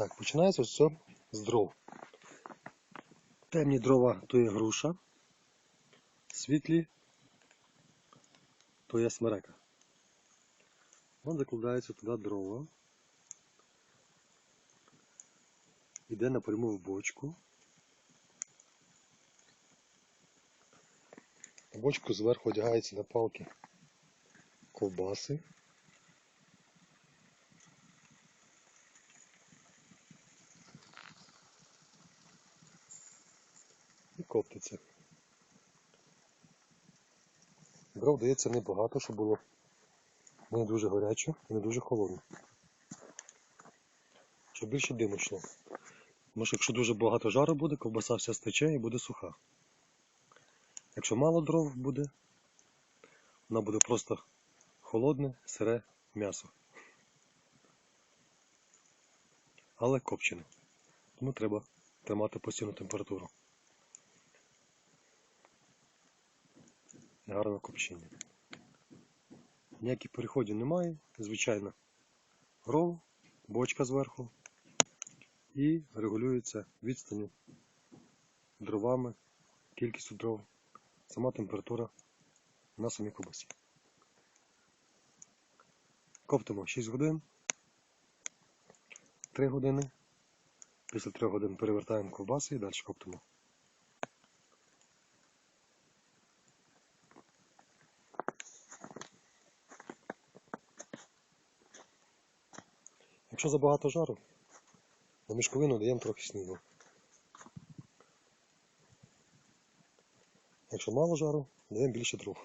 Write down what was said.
Так, починається все з дров. Темні дрова то є груша, світлі то є смерека. От закладається туди дрова. Йде напряму в бочку. На бочку зверху одягається на палки ковбаси. І коптиться. Дров дається небагато, щоб було не дуже гаряче і не дуже холодно. Щоб більше диму. Тому що якщо дуже багато жару буде, ковбаса вся стече і буде суха. Якщо мало дров буде, вона буде просто холодне, сире м'ясо. Але копчене. Тому треба тримати постійну температуру. Гарне копчення. Ніяких переходів немає, звичайно. Рол, бочка зверху і регулюється відстані дровами, кількістю дров, сама температура на самій ковбасі. Коптимо 6 годин, 3 години. Після 3 годин перевертаємо ковбаси і далі коптимо. Якщо забагато жару, на мішковину даємо трохи снігу. Якщо мало жару, даємо більше дров.